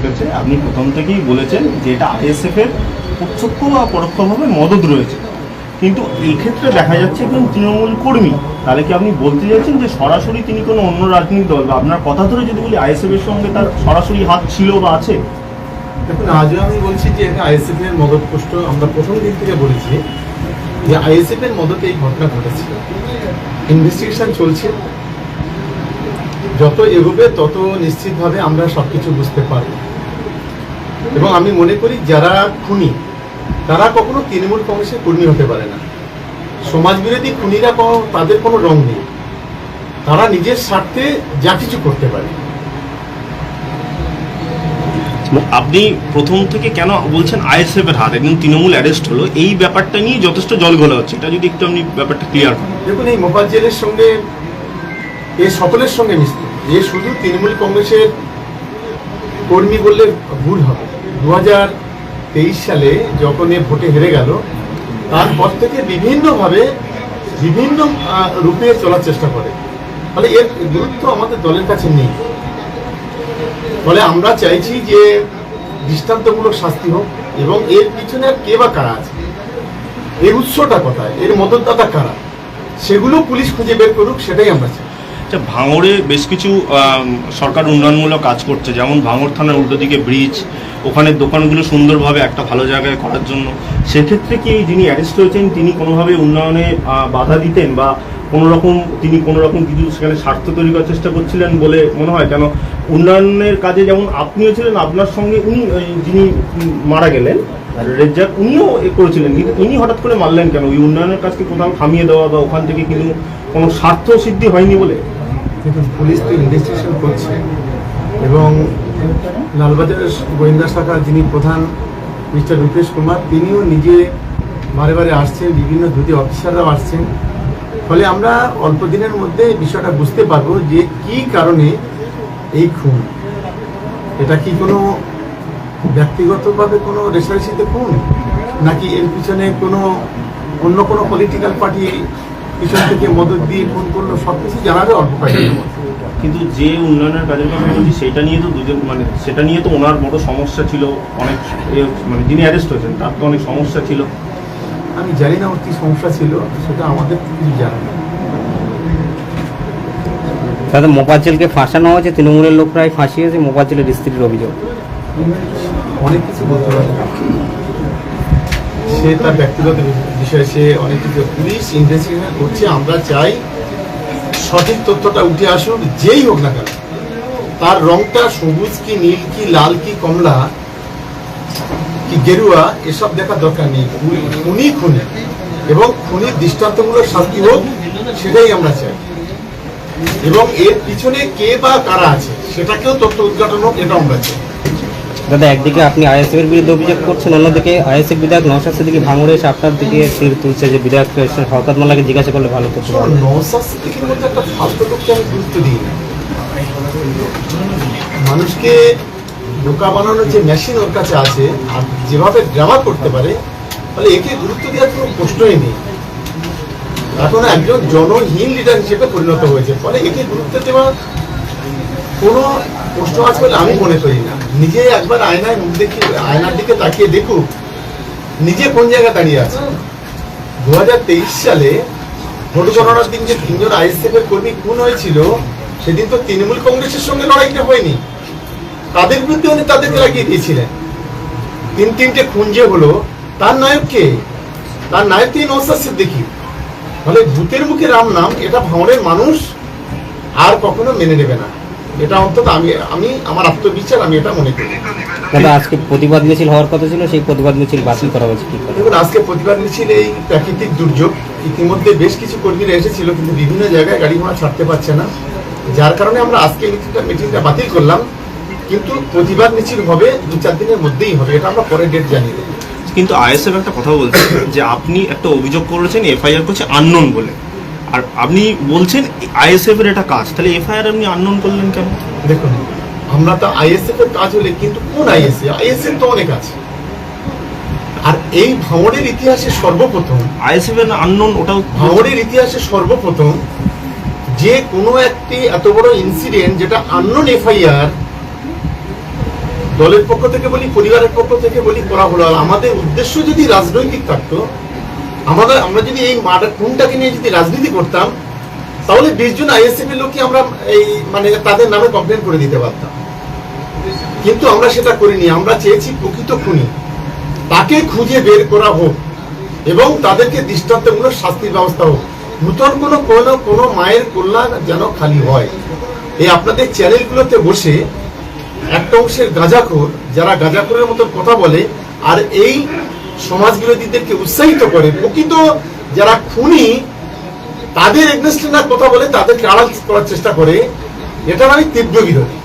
ঘটেছে। আপনি প্রথম থেকেই বলেছেন যে এটা আইএসএফ এর প্রত্যক্ষ বা পরোক্ষভাবে মদত রয়েছে। কিন্তু এই ক্ষেত্রে দেখা যাচ্ছে একজন তৃণমূল কর্মী, তাহলে কি আপনি বলতে চাইছেন যে সরাসরি তিনি কোনো অন্য রাজনৈতিক দল বা আপনার কথা ধরে যদি বলি আইএসএফ এর সঙ্গে তার সরাসরি হাত ছিল বা আছে? দেখুন, আজও আমি বলছি যে এটা আইএসএফ এর মদত পুষ্ট, আমরা প্রথম দিন থেকে বলেছি যে আইএসএফ এর মদতে এই ঘটনা ঘটেছে। ইনভেস্টিগেশন চলছে। যত এগোবে, তত নিশ্চিতভাবে আমরা সবকিছু বুঝতে পারব। এবং আমি মনে করি যারা খুনি তারা কখনো তৃণমূল কংগ্রেসের কর্মী হতে পারে না। সমাজবিরোধী খুনিরা কোনো তাদের কোনো রং নেই। তারা নিজের স্বার্থে যা কিছু করতে পারে। আপনি প্রথম থেকে কেন বলছেন আইএসএফ এর হাত? একদম তৃণমূল অ্যারেস্ট হলো। এই ব্যাপারটা নিয়ে যথেষ্ট জল ঘোলা হচ্ছে। এটা যদি একটু আপনি ব্যাপারটা ক্লিয়ার করেন। দেখুন এই মোফাজ্জেলের সঙ্গে এ সকলের সঙ্গে মিশতে এ শুধু তৃণমূল কংগ্রেসের কর্মী বললে ভুল হবে। দু হাজার তেইশ সালে যখন এ ভোটে হেরে গেল, তারপর থেকে বিভিন্নভাবে বিভিন্ন রূপে চলার চেষ্টা করে। ফলে এর গুরুত্ব আমাদের দলের কাছে নেই। ফলে আমরা চাইছি যে দৃষ্টান্তমূলক শাস্তি হোক এবং এর পিছনে আর কে বা কারা আছে? এর উৎসটা কোথায়? এর মদতদাতা কারা? সেগুলো পুলিশ খুঁজে বের করুক, সেটাই আমরা চাই। আচ্ছা ভাঙড়ে বেশ কিছু সরকার উন্নয়নমূলক কাজ করছে। যেমন ভাঙড় থানার উল্টো দিকে ব্রিজ, ওখানে দোকানগুলো সুন্দরভাবে একটা ভালো জায়গায় করার জন্য। সেক্ষেত্রে কি যিনি অ্যারেস্ট হয়েছেন, তিনি কোনোভাবে উন্নয়নে বাধা দিতেন বা কোনো রকম তিনি কোনো রকম কিছু সেখানে স্বার্থ তৈরি করার চেষ্টা করছিলেন বলে মনে হয়? কেন উন্নয়নের কাজে যেমন আপনিও ছিলেন, আপনার সঙ্গে উনি যিনি মারা গেলেন, রেজ্জাক, উনিও করেছিলেন। কিন্তু ইনি হঠাৎ করে মারলেন কেন? ওই উন্নয়নের কাজকে কোথাও থামিয়ে দেওয়া বা ওখান থেকে কিন্তু কোনো স্বার্থ সিদ্ধি হয়নি বলে? দেখুন পুলিশ তো ইনভেস্টিগেশন করছে। এবং লালবাজারের গোয়েন্দা শাখা যিনি প্রধান মিস্টার রূপেশ কুমার, তিনিও নিজে বারে বারে আসছেন, বিভিন্ন দুটি অফিসাররাও আসছেন। ফলে আমরা অল্প দিনের মধ্যে বিষয়টা বুঝতে পারব যে কি কারণে এই খুন। এটা কি কোনো ব্যক্তিগতভাবে কোনো রেশারেশিতে খুন? নাকি এর পিছনে কোনো অন্য কোনো পলিটিক্যাল পার্টি পিছন থেকে মদত দিয়ে ফোন করল সব কিছু জানাবে অল্প কয়েকদিনের মধ্যে। কিন্তু যে উন্নয়নের কাজের কথা বলছি সেটা নিয়ে তো দুজন মানে সেটা নিয়ে তো ওনার বড় সমস্যা ছিল অনেক এ, মানে যিনি অ্যারেস্ট হয়েছেন তার তো অনেক সমস্যা ছিল। আমি জানি না ওর কি সমস্যা ছিল সেটা আমাদের কিছু জানা নেই। মোপাজ্জেলকে ফাঁসানো হয়েছে তৃণমূলের লোকরাই ফাঁসিয়েছে মোপাজ্জেলের স্ত্রীর অভিযোগ। অনেক কিছু বলতে পারে সে তার ব্যক্তিগত বিষয়ে সে অনেক কিছু পুলিশ ইনভেস্টিগেশন করছে। আমরা চাই সঠিক তথ্যটা উঠে আসুক, যেই হোক না কেন। তার রংটা সবুজ কি, নীল কি, লাল কি, কমলা কি, গেরুয়া, এসব দেখার দরকার নেই। খুনি খুনি। এবং খুনির দৃষ্টান্তমূলক শাস্তি হোক, সেটাই আমরা চাই। এবং এর পিছনে কে বা কারা আছে, সেটাকেও তথ্য উদ্ঘাটন হোক এটা আমরা চাই। দাদা, একদিকে আপনি আইএসএফ এর বিরুদ্ধে অভিযোগ করছেন, অন্যদিকে আইএসএফ বিধায়ক নওশাদ সিদ্দিকী ভাঙড়ে এসে আপনার দিকে তীর তুলছে যে বিধায়ক শওকত মোল্লাকে জিজ্ঞাসা করলে ভালো করতে। পারবে নওশাদ সিদ্দিকীর মধ্যে একটা ফালতু লোককে আমি গুরুত্ব দিই না। মানুষকে বোকা বানানোর যে মেশিন ওর কাছে আছে, আর যেভাবে ড্রামা করতে পারে ফলে একে গুরুত্ব দেওয়ার কোনো প্রশ্নই নেই। এখন একজন জনহীন লিডার হিসেবে পরিণত হয়েছে, ফলে একে গুরুত্ব দেওয়া কোনো প্রশ্ন আছে বলে আমি মনে করি না। নিজে একবার আয়নায় মুখ দেখি, আয়নার দিকে তাকিয়ে দেখুক, নিজে কোন জায়গায় দাঁড়িয়ে আছে? দু হাজার তেইশ সালে ভোট গণনার দিন যে তিনজন আইএসএফ এর কর্মী খুন হয়েছিল, সেদিন তো তৃণমূল কংগ্রেসের সঙ্গে লড়াইটা হয়নি। তাদের বিরুদ্ধে উনি তাদেরকে লাগিয়ে দিয়েছিলেন। তিন তিনটে খুন যে হলো, তার নায়ক কে? তার নায়ক তিনি নৌসাদ সিদ্দিকী। ফলে ভূতের মুখে রাম নাম, এটা ভাঙড়ের মানুষ আর কখনো মেনে নেবে না। এটা অন্তত আমি আমি আমার আত্মবিশ্বাস আমি এটা মনে করি। দাদা আজকে প্রতিবাদ মিছিল হওয়ার কথা ছিল সেই প্রতিবাদ মিছিল বাতিল করা হয়েছে কি দেখুন আজকে প্রতিবাদ মিছিল এই প্রাকৃতিক দুর্যোগ ইতিমধ্যে বেশ কিছু কর্মীরা এসেছিল কিন্তু বিভিন্ন জায়গায় গাড়ি ঘোড়া ছাড়তে পারছে না। যার কারণে আমরা আজকে মিটিংটা মিটিংটা বাতিল করলাম কিন্তু প্রতিবাদ মিছিল হবে দু চার দিনের মধ্যেই হবে এটা আমরা পরে ডেট জানিয়ে দেবো। কিন্তু আইএসএফ একটা কথা বলছে যে আপনি একটা অভিযোগ করেছেন এফআইআর করছে আননোন বলে। আর আপনি বলছেন আইএসএফ এর এটা কাজ তাহলে এফআইআর আপনি আননোন করলেন কেন? দেখুন আমরা তো আইএসএফ এর কাজ হলে কিন্তু কোন আইএসএ আইএসএফ তো অনেক আছে। আর এই ভাঙড়ের ইতিহাসে সর্বপ্রথম আইএসএফ এর আননোন ওটাও ভাঙড়ের ইতিহাসে সর্বপ্রথম যে কোনো একটি এত বড় ইনসিডেন্ট যেটা আননোন এফআইআর দলের পক্ষ থেকে বলি পরিবারের পক্ষ থেকে বলি করা হলো। আর আমাদের উদ্দেশ্য যদি রাজনৈতিক থাকতো আমাদের, আমরা যদি এই মার্ডার খুনটাকে নিয়ে যদি রাজনীতি করতাম, তাহলে বিশ জন আইএসএফ লোককে আমরা এই মানে তাদের নামে কমপ্লেন করে দিতে পারতাম। কিন্তু আমরা সেটা করিনি, আমরা চেয়েছি প্রকৃত খুনি। তাকে খুঁজে বের করা হোক এবং তাদেরকে দৃষ্টান্তমূলক শাস্তির ব্যবস্থা হোক। নূতন কোনো কোনো কোনো মায়ের কল্যাণ যেন খালি হয়। এই আপনাদের চ্যানেলগুলোতে বসে একটা অংশের গাঁজাখোর, যারা গাঁজাখোরের মতো কথা বলে, আর এই সমাজ বিরোধীদেরকে উৎসাহিত করে। প্রকৃত যারা খুনি, তাদের এগনেস্টে না কথা বলে তাদেরকে আড়াল করার চেষ্টা করে। এটা আমি তীব্র বিরোধী।